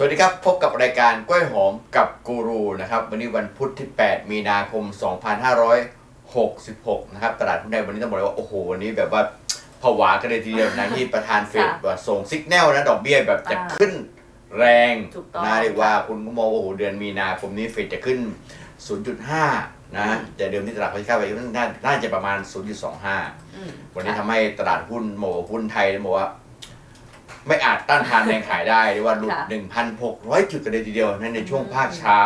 สวัสดีครับ พบกับรายการกล้วยหอมกับกูรูนะครับ วันนี้วันพุธที่ 8 มีนาคม 2566 นะครับ ตลาดหุ้นไทยวันนี้ต้องบอกเลยว่า โอ้โห วันนี้แบบว่าผวากันเลยทีเดียวนะที่ประธานเฟดค่ะว่าส่งสิกแนลนะดอกเบี้ยแบบจะอ่าขึ้นแรงถูกต้องนะเรียกว่าคุณก็มองว่าโอ้โห เดือนมีนาคมนี้เฟดจะขึ้น 0.5 นะ แต่เดิมที่ตลาดเขาคาดไว้น่าน่าจะประมาณ 0.25อืมวันนี้ค่ะทำให้ตลาดหุ้นโมหุ้นไทยบอกว่า ไม่อาจต้านทานแรงขายได้เรียกว่าหลุด ค่ะ1,600 จุดกันเลยทีเดียวนั่นในช่วงภาคเช้า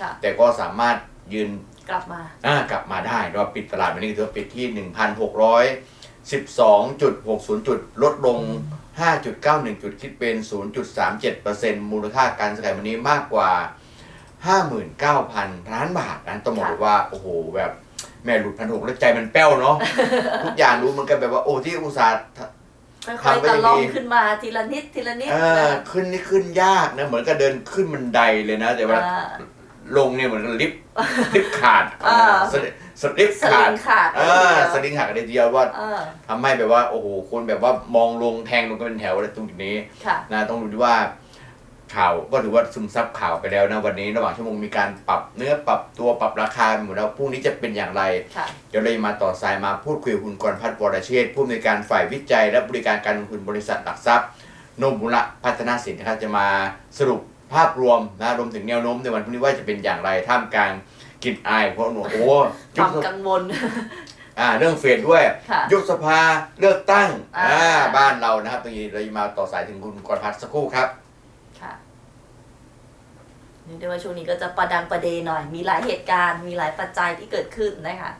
ค่ะ แต่ก็สามารถยืนกลับมา อ่ากลับมาได้เราปิดตลาดวันนี้ถือว่าปิดที่ 1,612.60 จุด ลดลง 5.91 จุดคิดเป็น 0.37%มูลค่าการซื้อขายวันนี้มากกว่า 59,000 ล้านบาทนะต้องบอกเลยว่า โอ้โห แบบแม่หลุดพันหกแล้วใจมันแป้วเนาะ ทุกอย่างรู้เหมันกันแบบว่าโอ้ที่อุตสาห์ ค่อยทำไปๆตะอย่างลองดีขึ้นมาทีละนิดทีละนิดเออขึ้นนี่ขึ้นยากนะเหมือนกับเดินขึ้นบันไดเลยนะ แต่ว่าอ่า ลงเนี่ยเหมือนกับลิฟต์ลิฟต์ขาดอ่า สลิสลิฟต์สขาลิดงขาดเออสลิงขาดกันเลยทีเดียวว่าเออทำให้แบบว่าโอ้โหคนแบบว่ามองลงแทงลงกันเป็นแถวเลยตรงจุดนี้ ค่ะ นะต้องดูด้วยว่า ข่าวก็ถือว่าซึมซับข่าวไปแล้วนะวันนี้ระหว่างชั่วโมงมีการปรับเนื้อปรับตัวปรับราคาไปหมดแล้วพรุ่งนี้จะเป็นอย่างไรค่ะเดี๋ยวเราจะมาต่อสายมาพูดคุยกับคุณกรพัฒน์วรเชษฐ์ผู้อำนวยการฝ่ายวิจัย และบริการการลงทุนบริษัทหลักทรัพย์โนบุระพัฒนาสินนะครับจะมาสรุปภาพรวมนะรวมถึงแนวโน้มในวันพรุ่งนี้ว่าจะเป็นอย่างไรท่ามกลางกลิ่นอายเพราะหนูโอ้คยุวาบมกังวลอ่าเรื่องเฟดด้วยค่ะยุบสภาเลือกตั้งอ่าอ่าบ้านเรานะครับตรงนี้เราจะมาต่อสายถึงคุณกรพัฒน์สักครู่ครับค่ะ นี่ได้ว่าช่วงนี้ก็จะประดังประเดหน่อย มีหลายเหตุการณ์ มีหลายปัจจัยที่เกิดขึ้นนะคะ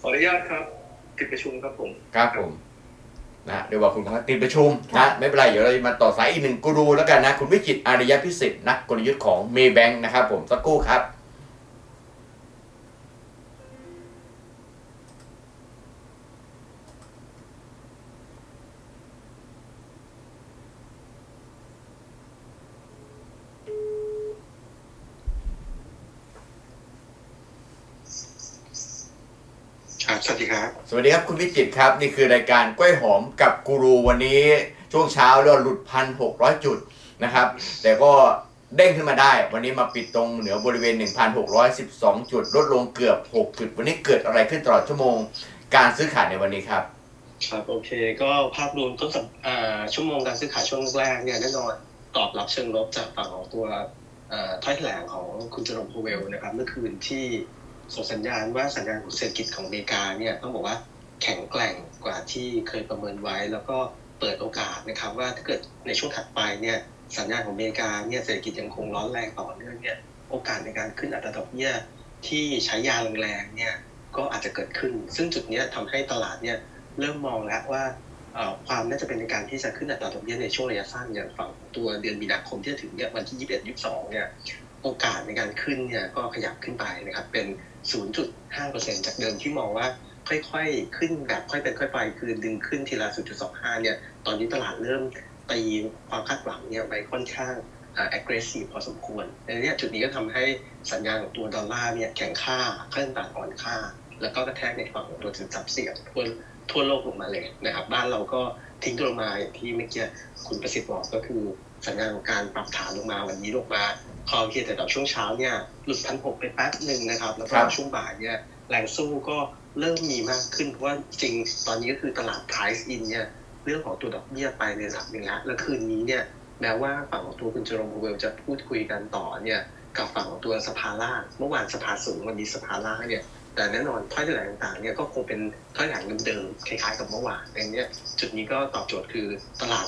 ขออนุญาตครับติดประชุมครับผม ครับผม นะเดี๋ยวว่าคุณกรพัฒน์ติดประชุมครันะบไม่เป็นไรเดี๋ยวเราจะมาต่อสายอีกหนึ่งกูรูแล้วกันนะ คุณวิจิตรอารยพิสิทธิ์นักกลยุทธ์ของเมย์แบงค์นะครับผมสักครู่ครับ ครับสวัสดีครับสวัสดีครับคุณวิจิตรครับ นี่คือรายการกล้วยหอมกับกูรูวันนี้ช่วงเช้าเราหลุดพันหกร้อยจุดนะครับ แต่ก็เด้งขึ้นมาได้ วันนี้มาปิดตรงเหนือบริเวณ 1,612 จุด ลดลงเกือบ 6 จุด วันนี้เกิดอะไรขึ้นตลอดชั่วโมง การซื้อขายในวันนี้ครับ ครับโอเค ก็ภาพรวมต้นสัปอ่าชั่วโมงการซื้อขายช่วงแรกเนี่ยแน่นอนตอบรับเชิงลบจากฝั่งของตัวอ่าถ้อยแถลงของคุณเจอร์มโพเวลนะครับเมื่อคืนที่ ส่งสัญญาณว่าสัญญาณของเศรษฐกิจของอเมริกาเนี่ยต้องบอกว่าแข็งแกร่งกว่าที่เคยประเมินไว้ แล้วก็เปิดโอกาสนะครับว่าถ้าเกิดในช่วงถัดไปเนี่ยสัญญาณของอเมริกาเนี่ยเศรษฐกิจยังคงร้อนแรงต่อเนื่องเนี่ยโอกาสในการขึ้นอัตราดอกเบี้ยที่ใช้ยาแรงๆเนี่ยก็อาจจะเกิดขึ้น ซึ่งจุดนี้ยทำให้ตลาดเนี่ยเริ่มมองแล้วว่าความน่าจะเป็นในการที่จะขึ้นอัตราดอกเบี้ยในช่วงระยะสั้นอย่างฝั่งของตัวเดือนมีนาคมที่จะถึงเนี่ยวันที่ 21 22 เนี่ย โอกาสในการขึ้นเนี่ยก็ขยับขึ้นไปนะครับเป็น 0.5%จากเดิมที่มองว่าค่อยๆ ขึ้นแบบค่อยเป็นค่อยไป คือดึงขึ้นทีละ 0.25 เนี่ย ตอนนี้ตลาดเริ่มตีความคาดหวังเนี่ยไปค่อนข้าง aggressive พอสมควรในเนี้จุดนี้ก็ทำให้สัญญาณของตัวดอลลาร์เนี่ยแข็งค่าเคลื่อนต่างอ่อนค่า แล้วก็กระแทกในฝั่งของตัวสินทรัพย์เสี่ยงทั่วทั่วโลกลงมาเลยนะครับ บ้านเราก็ทิ้งตัวลงมาอย่างที่เมื่อกี้คุณประสิทธิ์บอกก็คือ สัญญาณของการปรับฐานลงมาวันนี้ลงมาพอเพียงแต่ตอนช่วงเช้าเนี่ยหลุดพันหกไปแป๊บหนึ่งนะครับ แล้วก็ครับช่วงบ่ายเนี่ยแรงสู้ก็เริ่มมีมากขึ้นเพราะว่าจริงตอนนี้ก็คือตลาด price in เนี่ยเรื่องของตัวดอกเบี้ยไปในระดับหนึ่งแล้วแล้วคืนนี้เนี่ยแม้ว่าฝั่งของตัวคุณเจอร์มโพเวลจะพูดคุยกันต่อเนี่ยกับฝั่งของตัวสภาล่างเมื่อวานสภาสูงวันนี้สภาล่างเนี่ย แต่แน่นอนถ้อยแถลงต่างๆเนี่ยก็คงเป็นถ้อยแถลงเดิมๆคล้ายๆกับเมื่อวานอย่างเนี้ยจุดนี้ก็ตอบโจทย์คือตลาด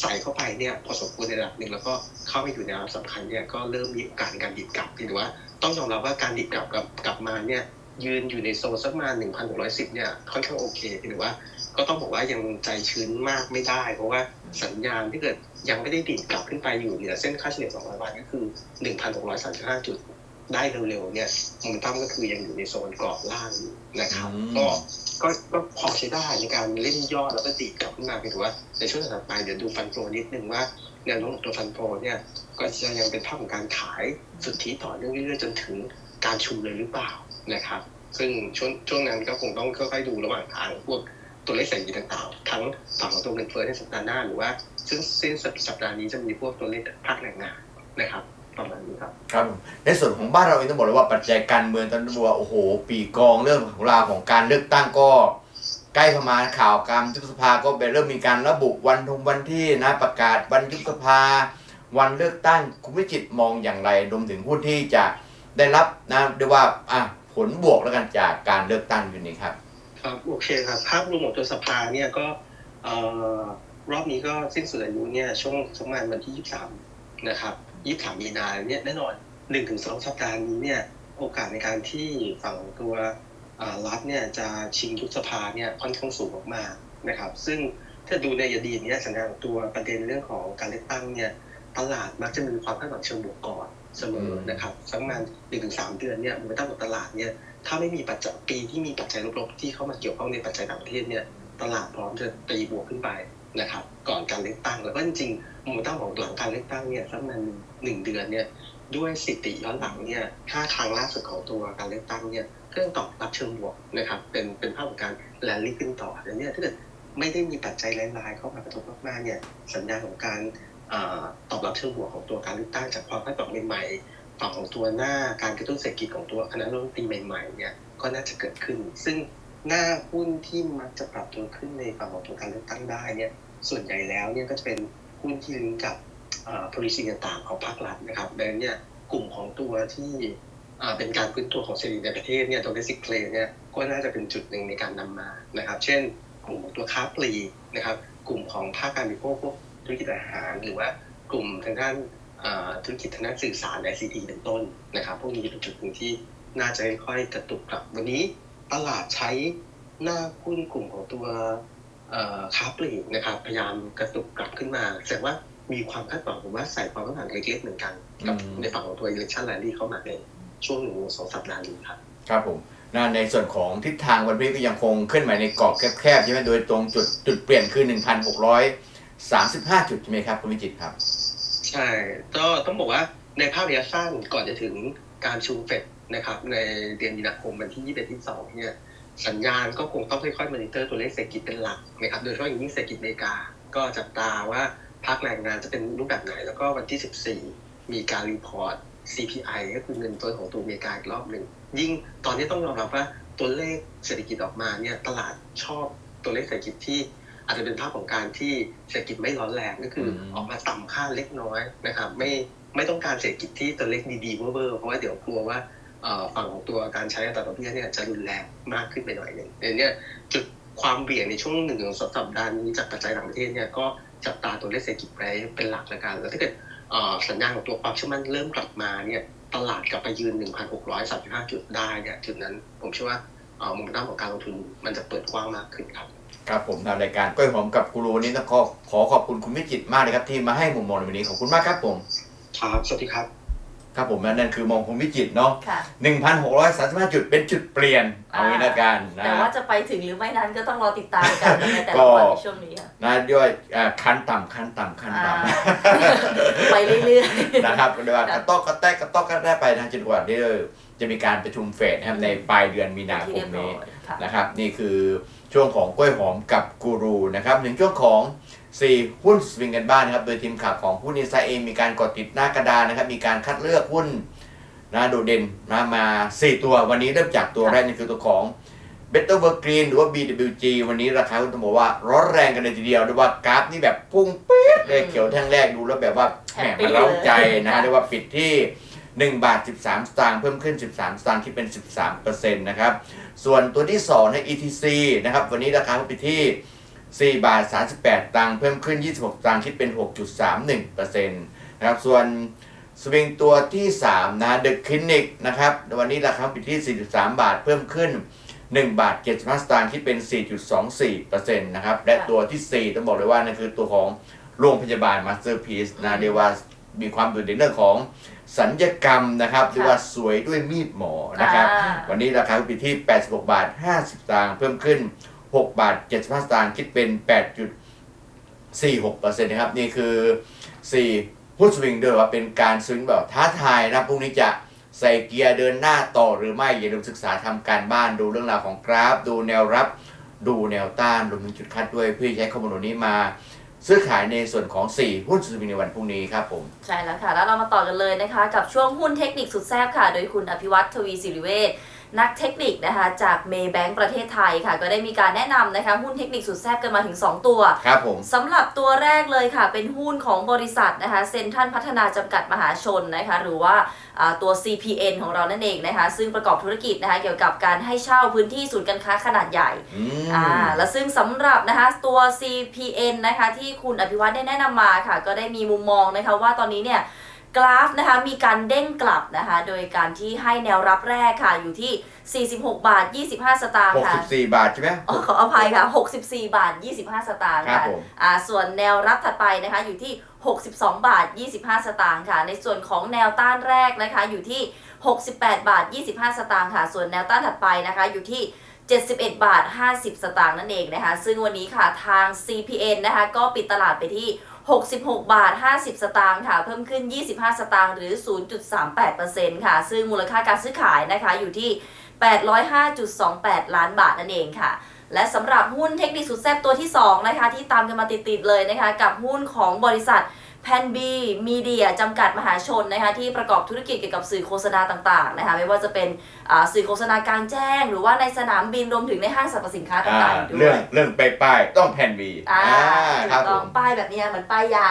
ใส่เข้าไปเนี่ยพอสมควรในระดับหนึ่งแล้วก็เข้าไปอยู่ในระดับสำคัญเนี่ยก็เริ่มมีโอกาสในการดิดกลับหรือว่าต้องยอมรับว่าการดิดกลับกับกลับมาเนี่ยยืนอยู่ในโซนสักประมาณ1,610 เนี่ยค่อนข้างโอเคหรือว่าก็ต้องบอกว่ายังใจชื้นมากไม่ได้ เพราะว่าสัญญาณที่เกิดยังไม่ได้ดิดกลับขึ้นไปอยู่เหนือเส้นค่าเฉลี่ย200 วันก็คือ 1,635 จุด ได้เร็วๆเนี่ยโมเมนตัมก็คือยังอยู่ในโซนกรอบล่างอยู่นะครับอืมก็ก็ก็พอใช้ได้ในการเล่นย่อแล้วก็ดีดกลับขึ้นมาไปถือว่าในช่วงถัดไปเดี๋ยวดูฟันโฟนิดนึงว่าแนวโน้มของตัวฟันโฟเนี่ยก็จะยังเป็นภาพของการขายสุทธิต่อเนื่องเรื่อยๆจนถึงการชุมเลยหรือเปล่านะครับ ซึ่งช่วงช่วงนั้นก็คงต้องค่อยๆดูระหว่างทางพวกตัวเลขเศรษฐกิจต่างๆ ทั้งฝั่งของตัวเงินเฟ้อในสัปดาห์หน้าหรือว่าซึ่งสิ้นสัปดาห์นี้จะมีพวกตัวเลขภาคแรงงานนะครับ ประมาณนี้ครับครับผมในส่วนของบ้านเราเองต้องบอกเลยว่าปัจจัยการเมืองตอนนี้ว่าโอ้โห ปีกองเรื่องของราวของการเลือกตั้งก็ ใกล้เข้ามาข่าวการยุบสภาก็ไปเริ่มมีการระบุวันทงวันที่นะประกาศวันยุบสภา วันเลือกตั้งคุณวิจิตรมองอย่างไรรวมถึงผู้ที่จะได้รับนะเรียกว่าอะผลบวกแล้วกันจากการเลือกตั้งอยู่นี้ครับ ครับโอเคครับภาพรวมของตัวสภาเนี่ยก็เอ่อรอบนี้ก็สิ้นสุดอายุเนี่ยช่วงประมาณวันที่ 23 นะครับ 23มีนาเนี่ยแน่นอน1-2สัปดาห์นี้เนี่ยโอกาสในการที่ฝั่งตัวรัฐเนี่ยจะชิงยุบสภาเนี่ยค่อนข้างสูงมากๆนะครับ ซึ่งถ้าดูในอดีตเนี่ยสัญญาณตัวประเด็นเรื่องของการเลือกตั้งเนี่ยตลาดมักจะมีความคาดหวังเชิงบวกก่อนเสมอนะครับสักประมาณ1-3เดือนเนี่ยมันตั้งของตลาดเนี่ยถ้าไม่มีปัจจัยปีที่มีปัจจัยลบๆ ที่เข้ามาเกี่ยวข้องในปัจจัยต่างประเทศเนี่ยตลาดพร้อมจะตีบวกขึ้นไป นะครับ ก่อนการเลือกตั้งแล้วก็จริงๆมเมนตัมของหลังการเลือกตั้งเนี่ยสักประมาณหนึ่งเดือนเนี่ยด้วยสิติย้อนหลังเนี่ยห้าครั้งล่าสุดของตัวการเลือกตั้งเนี่ยก็ยังตอบรับเชิงบวกนะครับ เป็นเป็นภาพของการแลนลี่ขึ้นต่อแต่เนี่ยถ้าเกิดไม่ได้มีปัจจัยร้ายๆเข้ามากระทบมากๆเนี่ยสัญญาณของการอตอบรับเชิงบวกของตัวการเลือกตั้งจากความคาดหวังใหม่ๆฝั่งของตัวหน้าการกระตุ้นเศรษฐกิจของตัวคณะรัฐมนตรีใหม่ๆเนี่ยก็น่าจะเกิดขึ้น ซึ่ง หน้าหุ้นที่มักจะปรับตัวขึ้นในฝั่งของตัวการเลือกตั้งได้เนี่ยส่วนใหญ่แล้วเนี่ยก็จะเป็นหุ้นที่ลิงก์กับ policy ต่างๆของภาครัฐนะครับดังนั้นเนี่ยกลุ่มของตัวที่เป็นการพื้นตัวของเศรษฐกิจในประเทศเนี่ย domestic play เนี่ยก็น่าจะเป็นจุดหนึ่งในการนำมานะครับ เช่น กลุ่มของตัวค้าปลีกนะครับ กลุ่มของภาคการบริโภคพวกธุรกิจอาหาร หรือว่ากลุ่มทางด้านธุรกิจทางด้านสื่อสาร ICT เป็นต้นนะครับ พวกนี้เป็นจุดหนึ่งที่น่าจะค่อยๆกระตุกกลับวันนี้ ตลาดใช้หน้าหุ้นกลุ่มของตัวเอ่อค้าปลีกนะครับพยายามกระตุกกลับขึ้นมาแสดงว่ามีความคาดหวังผมว่าใส่ความคาดหวังเล็กๆเหมือนกันกับอืมในฝั่งของตัว election rally เข้ามาในช่วงหนึ่งสองสัปดาห์นี้ครับครับผมนะในส่วนของทิศทางวันพรุ่งนี้ก็ยังคงขึ้นมาในกรอบแคบๆใช่ไหมโดยตรงจุดจุดเปลี่ยนคือ 1,635 จุดใช่ไหมครับคุณวิจิตรครับ ใช่ ก็ต้องบอกว่าในภาพระยะสั้นก่อนจะถึงการชูเฟด นะครับในเดือนมีนาคมวันที่21 22เนี่ยสัญญาณก็คงต้องค่อยๆมอนิเตอร์ตัวเลขเศรษฐกิจเป็นหลักนะครับโดยเฉพาะอย่างยิ่งเศรษฐกิจอเมริกา ก็จับตาว่าภาคแรงงานจะเป็นรูปแบบไหน แล้วก็วันที่ 14 มีการรีพอร์ต CPI ก็คือเงินเฟ้อของตัวอเมริกาอีกรอบหนึ่งยิ่งตอนนี้ต้องยอมรับว่าตัวเลขเศรษฐกิจออกมาเนี่ยตลาดชอบตัวเลขเศรษฐกิจที่อาจจะเป็นภาพของการที่เศรษฐกิจไม่ร้อนแรงก็คืออมออกมาต่ำค่าเล็กน้อยนะครับไม่ไม่ต้องการเศรษฐกิจที่ตัวเลขดีๆเวอร์ๆเพราะว่าเดี๋ยวกลัวว่าเอ่อ ฝั่งของตัวการใช้อัตราดอกเบี้ยเนี่ยจะรุนแรงมากขึ้นไปหน่อยหนึ่งเดี๋ยวเนี้จุดความเบี่ยงในช่วงหนึ่งสองสัปดาห์นี้จากปัจจัยต่างประเทศเนี่ยก็จับตาตัวเลขเศรษฐกิจไปเป็นหลักแล้วกัน แล้วถ้าเกิดสัญญาณของตัวความเชื่อมั่นเริ่มกลับมาเนี่ยตลาดกลับไปยืน 1,635 จุดได้เนี่ยจุดนั้นผมเชื่อว่ามุมมองของการลงทุนมันจะเปิดกว้างมากขึ้นครับ ครับผมทางรายการกล้วยหอมกับกูรูวันนี้ต้องขอขอขอบคุณคุณวิจิตมากเลยครับที่มาให้มุมมองในวันนี้ขอบคุณมากครับผม ครับ สวัสดีครับ ครับผมและนั่นคือมองคุณวิจิตรเนาะค่ะ 1,635 จุดเป็นจุดเปลี่ยนเอางี้ละกันนะแต่ว่าจะไปถึงหรือไม่นั้นก็ต้องรอติดตามกันในแต่ก็ละวันในช่วงนี้ค่ะนะด้วยอ่าขั้นต่ำขั้นต่ำขั้นต่อ่าไปเรื่อยำนะครับเรียกว่ากระต๊อกกระแตกกระต๊อกกระแตกไปนะจนกว่าที่จะมีการประชุมเฟดนะครับในปลายเดือนมีๆนาที่คเรีมยบร้อนี้ยค่ะนะครับ นี่คือช่วงของกล้วยหอมกับกูรูนะครับถึงช่วงของ 4 หุ้นสวิงกันบ้างนะครับ โดยทีมข่าวของหุ้นอินไซด์เองมีการกดติดหน้ากระดานนะครับ มีการคัดเลือกหุ้นนะโดดเด่นนะมา 4 ตัว วันนี้เริ่มจากตัวแรกนี่คือตัวของ Better Work Green หรือว่า BWG วันนี้ราคาหุ้นต้องบอกว่าร้อนแรงกันเลยทีเดียวเรียว่ากราฟนี่แบบพุ่งปี๊ดเลยเขียวแท่งแรกดูแล้วแบบว่าแหมมันเร้าใจนะฮะเรียกว่าปิดที่1บาท 13 สตางค์เพิ่มขึ้น 13 สตางค์คิดเป็น 13%นะครับ ส่วนตัวที่2ใน ETC นะครับ วันนี้ราคาปิดที่ 4 บาท 38 ตังค์เพิ่มขึ้น 26 ตังค์คิดเป็น 6.31%นะครับส่วนสวิงตัวที่ 3 นะ The Clinic นะครับวันนี้ราคาปิดที่ 43 บาทเพิ่มขึ้น 1 บาท 75 สตางค์คิดเป็น 4.24%นะครับและตัวที่ 4 ต้องบอกเลยว่านั่นคือตัวของโรงพยาบาล Masterpiece นะเรียกว่ามีความโดดเด่นเรื่องของสัญญกรรมนะครับหรือค่ะว่าสวยด้วยมีดหมอนะครับอ่าวันนี้ราคาอยู่ที่ 86 บาท 50 สตางค์เพิ่มขึ้น 6 บาท 75 สตางค์คิดเป็น 8.46%นะครับนี่คือ 4 พุทสวิงด้วยว่าเป็นการสวิงแบบท้าทายนะพรุ่งนี้จะใส่เกียร์เดินหน้าต่อหรือไม่ อย่าลืมศึกษาทำการบ้านดูเรื่องราวของกราฟ ดูแนวรับ ดูแนวต้านรวมถึงจุดคัดด้วยเพื่อใช้ข้อมูลนี้มา ซื้อขายในส่วนของ 4 หุ้นสวิงในวันพรุ่งนี้ครับผม ใช่แล้วค่ะ แล้วเรามาต่อกันเลยนะคะ กับช่วงหุ้นเทคนิคสุดแซ่บค่ะ โดยคุณอภิวัตทวีสิริเวช นักเทคนิคนะคะจากเมย์แบงก์ประเทศไทยค่ะ ก็ได้มีการแนะนำนะคะหุ้นเทคนิคสุดแซ่บกันมาถึง 2 ตัวครับผมสำหรับตัวแรกเลยค่ะ เป็นหุ้นของบริษัทนะคะเซ็นทรัลพัฒนาจำกัดมหาชนนะคะหรือว่าอ่าตัว CPN ของเรานั่นเองนะคะซึ่งประกอบธุรกิจนะคะเกี่ยวกับการให้เช่าพื้นที่ศูนย์การค้าขนาดใหญ่อืมอ่าและซึ่งสำหรับนะคะตัว CPN นะคะที่คุณอภิวัตได้แนะนำมาค่ะ ก็ได้มีมุมมองนะคะว่าตอนนี้เนี่ย กราฟนะคะมีการเด้งกลับนะคะ โดยการที่ให้แนวรับแรกค่ะอยู่ที่ 46 บาท 25 สตางค์ค่ะ64 บาทใช่ไหมอ๋อขออภัยค่ะ 64 บาท 25 สตางค์ครับค่ะผมอ่าส่วนแนวรับถัดไปนะคะอยู่ที่ 62 บาท 25 สตางค์ค่ะ ในส่วนของแนวต้านแรกนะคะอยู่ที่ 68 บาท 25 สตางค์ค่ะ ส่วนแนวต้านถัดไปนะคะอยู่ที่71 บาท 50 สตางค์นั่นเองนะคะ ซึ่งวันนี้ค่ะทาง CPN นะคะก็ปิดตลาดไปที่ 66 บาท 50 สตางค์ค่ะ เพิ่มขึ้น 25 สตางค์หรือ 0.38%ค่ะ ซึ่งมูลค่าการซื้อขายนะคะอยู่ที่ 805.28 ล้านบาทนั่นเองค่ะ และสำหรับหุ้นเทคนิคสุดแซ่บตัวที่ 2 นะคะ ที่ตามกันมาติด ๆ เลยนะคะ กับหุ้นของบริษัท แพนบีมีเดียจำกัดมหาชนนะคะที่ประกอบธุรกิจเกี่ยวกับสื่อโฆษณาต่างๆนะคะไม่ว่าจะเป็นอ่าสื่อโฆษณากลางแจ้ง หรือว่าในสนามบินรวมถึงในห้างสรรพสินค้าอ่าต่างๆด้เรื่วองยเรื่องไปป้ายต้องแผ่นบีอ่าคถูรับกผต้องมป้ายแบบเนี้ยเหมือนป้ายยา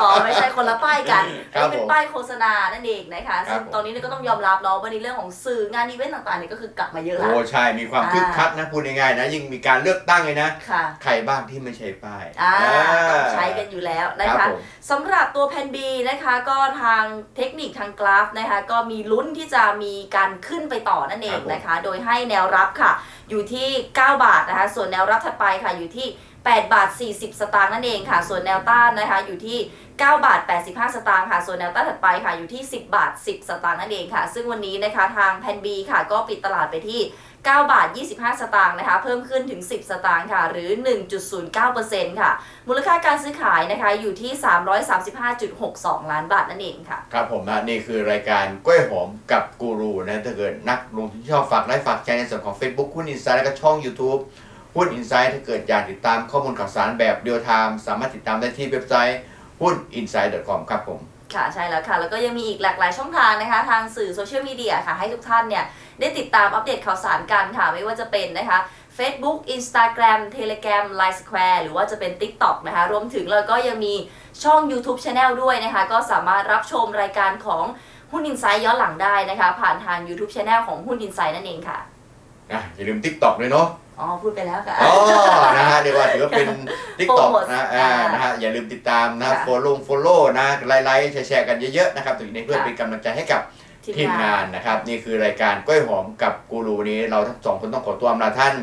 อ๋อไม่ใช่คนละป้ายกันครัอันบนี้เป็นผมป้ายโฆษณานั่นเองนะคะครับซึ่งตอนนี้เนี่ยก็ต้องยอมรับเนาะว่าในเรื่องของสื่องานอีเวนต์ต่างๆเนี่ยก็คือกลับมาเยอะแล้วโอ้ใช่มีความคึกคักนะพูดง่ายๆนะยิ่งมีการเลือกตั้งเลยนะค่ะใครบ้างที่ไม่ใช่ป้ายอ่าอ่าต้องใช้กันอยู่แล้วนะครัคะบผมสำหรับตัวแพนบีนะคะก็ทางเทคนิคทางกราฟนะคะก็มีลุ้นที่จะมีการขึ้นไปต่อนั่นเองนะคะ โดยให้แนวรับค่ะ อยู่ที่ 9 บาทนะคะ ส่วนแนวรับถัดไปค่ะอยู่ที่ 8 บาท 40 สตางค์นั่นเองค่ะ ส่วนแนวต้านนะคะอยู่ที่ 9 บาท 85 สตางค์ค่ะ ส่วนแนวต้านถัดไปค่ะอยู่ที่ 10 บาท 10 สตางค์นั่นเองค่ะ ซึ่งวันนี้นะคะทางแพนบีค่ะก็ปิดตลาดไปที่ 9 บาท 25 สตางค์นะคะ เพิ่มขึ้นถึง 10 สตางค์ค่ะ หรือ 1.09%ค่ะ มูลค่าการซื้อขายนะคะอยู่ที่ 335.62 ล้านบาทนั่นเองค่ะ ครับผมนะนี่คือรายการกล้วยหอมกับกูรูนะถ้าเกิดนักลงทุนที่ชอบฝากไลค์ฝากแชร์ในส่วนของ Facebook หุ้นอินไซด์แล้วก็ช่อง YouTube หุ้นอินไซด์ถ้าเกิดอยากติดตามข้อมูลข่าวสารแบบเรียลไทม์สามารถติดตามได้ที่เว็บไซต์หุ้น inside.com ครับผมค่ะใช่แล้วค่ะ แล้วก็ยังมีอีกหลากหลายช่องทางนะคะ ทางสื่อโซเชียลมีเดียค่ะ ให้ทุกท่านเนี่ย ได้ติดตามอัปเดตข่าวสารกันค่ะ ไม่ว่าจะเป็นนะคะ Facebook Instagram Telegram Line Square หรือว่าจะเป็น TikTok นะคะ รวมถึงเราก็ยังมีช่อง YouTube Channel ด้วยนะคะ ก็สามารถรับชมรายการของหุ้นอินไซด์ย้อนหลังได้นะคะ ผ่านทาง YouTube Channel ของหุ้นอินไซด์นั่นเองค่ะนะอย่าลืม TikTok ด้วยเนาะ อ๋อพูดไปแล้วค่ะ อ๋อ นะฮะเรียกว่าถือว่าเป็น TikTok โปรโมทนะอ่าอ่านนะฮะอย่าลืมติดตามนะค่ะโฟลงโฟลโล่นะไลค์ไลค์แชร์ๆกันเยอะๆนะครับถึงในเพื่อค่ะเป็นกำลังใจให้กับทีมทีมงางานนนะครับ นี่คือรายการกล้วยหอมกับกูรูวันนี้เราทั้งสองคนต้องขอตัวอำลาท่าน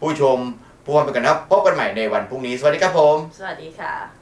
ผู้ชมผู้ฟังไปกันนะครับพบกันใหม่ในวันพรุ่งนี้ สวัสดีครับผม สวัสดีค่ะ